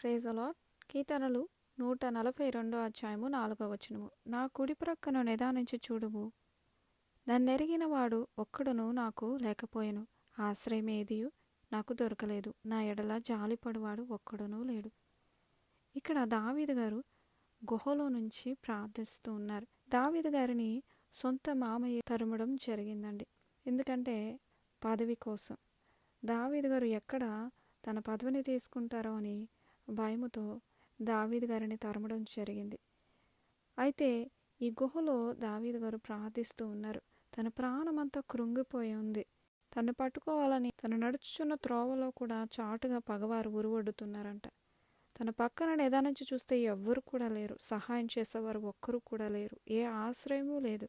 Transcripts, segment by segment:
ప్రేజలాట్ కీర్తనలు నూట నలభై రెండో అధ్యాయము నాలుగో వచనము. నా కుడి ప్రక్కను నిదానించి చూడుము. నన్నెరిగిన వాడు ఒక్కడును నాకు లేకపోయాను. ఆశ్రయం ఏదియు నాకు దొరకలేదు. నా ఎడల జాలిపడువాడు ఒక్కడునూ లేడు. ఇక్కడ దావీదు గారు గుహలో నుంచి ప్రార్థిస్తూ ఉన్నారు. దావీదు గారిని సొంత మామయ్య తరుమడం జరిగిందండి. ఎందుకంటే పదవి కోసం. దావీదు గారు ఎక్కడ తన పదవిని తీసుకుంటారో అని భయముతో దావీద్ గారిని తరమడం జరిగింది. అయితే ఈ గుహలో దావీదు గారు ప్రార్థిస్తూ ఉన్నారు. తన ప్రాణమంతా కృంగిపోయి ఉంది. తను పట్టుకోవాలని తను నడుచున్న త్రోవలో కూడా చాటుగా పగవారు ఉరువడుతున్నారంట. తన పక్కన నిదానించి చూస్తే ఎవ్వరు కూడా లేరు. సహాయం చేసేవారు ఒక్కరు కూడా లేరు. ఏ ఆశ్రయము లేదు.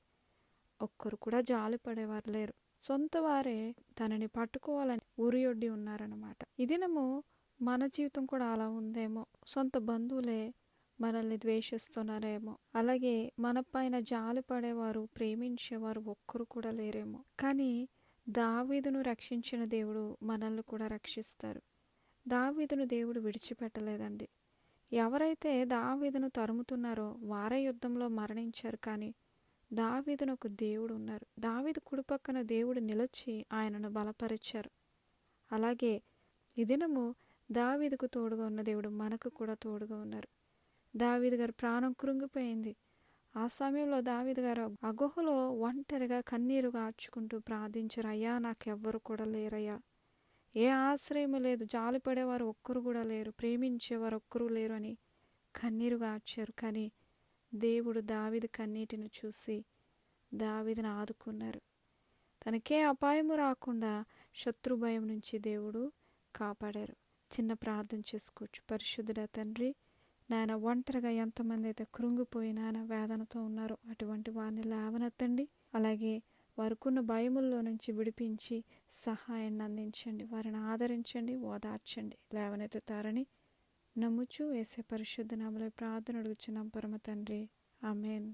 ఒక్కరు కూడా జాలి పడేవారు లేరు. సొంత వారే తనని పట్టుకోవాలని ఉరియొడ్డి ఉన్నారన్నమాట. ఈ దినము మన జీవితం కూడా అలా ఉందేమో. సొంత బంధువులే మనల్ని ద్వేషిస్తున్నారేమో. అలాగే మన పైన జాలి పడేవారు ప్రేమించేవారు ఒక్కరు కూడా లేరేమో. కానీ దావీదును రక్షించిన దేవుడు మనల్ని కూడా రక్షిస్తారు. దావీదును దేవుడు విడిచిపెట్టలేదండి. ఎవరైతే దావీదును తరుముతున్నారో వారే యుద్ధంలో మరణించారు కానీ దావీదును ఒక దేవుడు ఉన్నారు. దావీదు కుడిపక్కన దేవుడు నిలిచి ఆయనను బలపరిచారు. అలాగే ఈ దినము దావీదుకు తోడుగా ఉన్న దేవుడు మనకు కూడా తోడుగా ఉన్నారు. దావీదు గారు ప్రాణం కృంగిపోయింది. ఆ సమయంలో దావీదు గారు ఆ గుహలో ఒంటరిగా కన్నీరు గార్చుకుంటూ ప్రార్థించారు అయ్యా నాకెవ్వరు కూడా లేరయ్యా. ఏ ఆశ్రయము లేదు జాలిపడేవారు ఒక్కరు కూడా లేరు ప్రేమించేవారు ఒక్కరు లేరు అని కన్నీరు గార్చారు కానీ దేవుడు దావిది కన్నీటిని చూసి దావిదిని ఆదుకున్నారు. తనకే అపాయము రాకుండా శత్రు భయం నుంచి దేవుడు కాపాడారు. చిన్న ప్రార్థన చేసుకోవచ్చు. పరిశుద్ధుడ తండ్రి నాయన ఒంటరిగా ఎంతమంది అయితే కృంగిపోయి నాయన వేదనతో ఉన్నారో అటువంటి వారిని లేవనెత్తండి. అలాగే వారికున్న భయముల్లో నుంచి విడిపించి సహాయాన్ని అందించండి. వారిని ఆదరించండి ఓదార్చండి లేవనెత్తుతారని నమ్ముచు వేసే పరిశుద్ధ నామలో ప్రార్థన అడుగుచున్నాం. పరమ తండ్రి. ఆమెన్.